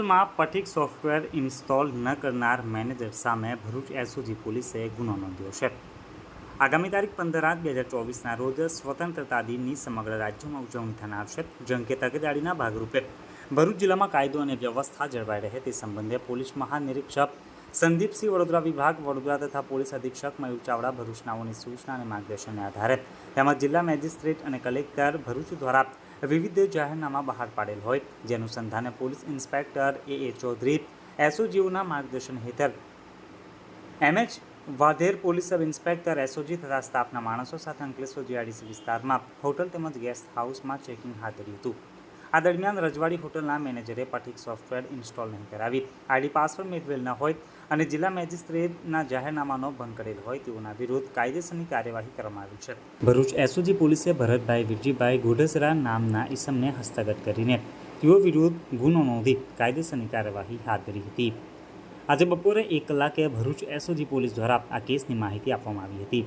ભરૂચમાં પઠિક software install ન કરનાર મેનેજર સામે ભરૂચ એસઓજી પોલીસે ગુનો નોંધ્યો છે. આગામી તારીખ પંદર આઠ બે હજાર ચોવીસના રોજ સ્વતંત્રતા દિનની સમગ્ર રાજ્યમાં ઉજવણી થનાર છે જે અંગે તકેદારીના ભાગરૂપે. ભરૂચ જિલ્લામાં કાયદો અને વ્યવસ્થા જળવાઈ રહે તે સંબંધે પોલીસ મહાનિરીક્ષક સંદીપસિંહ વડોદરા વિભાગ, વડોદરા તથા પોલીસ અધિક્ષક મયુર ચાવડા ભરૂચનાઓની સૂચના અને માર્ગદર્શનને આધારે તેમજ જિલ્લા મેજિસ્ટ્રેટ અને કલેક્ટર ભરૂચ દ્વારા વિવિધ જાહેરનામા બહાર પાડેલ હોય. જે અનુસંધાને police inspector A A Chaudhary, એસઓજીઓના માર્ગદર્શન હેઠળ MH Vadher police sub inspector, SOG તથા સ્ટાફના માણસો સાથે અંકલેશ્વર જીઆઈડીસી વિસ્તારમાં હોટલ તેમજ ગેસ્ટ હાઉસમાં ચેકિંગ હાથ ધર્યું હતું. આ દરમિયાન રજવાડી હોટલના મેનેજરે પઠિક સોફ્ટવેર ઇન્સ્ટોલ નહીં કરાવી. આઈડી પાસવર્ડ મેળવેલ ન હોય અને જિલ્લા મેજિસ્ટ્રેટના જાહેરનામાનો ભંગ કરેલ હોય તેઓના વિરુદ્ધ કાયદેસરની કાર્યવાહી કરવામાં આવી છે. ભરૂચ એસઓજી પોલીસે ભરતભાઈ વિરજીભાઈ ગોઢસરા નામના ઈસમને હસ્તગત કરીને તેઓ વિરુદ્ધ ગુનો નોંધી કાયદેસરની કાર્યવાહી હાથ ધરી હતી. આજે બપોરે એક કલાકે ભરૂચ એસઓજી પોલીસ દ્વારા આ કેસની માહિતી આપવામાં આવી હતી.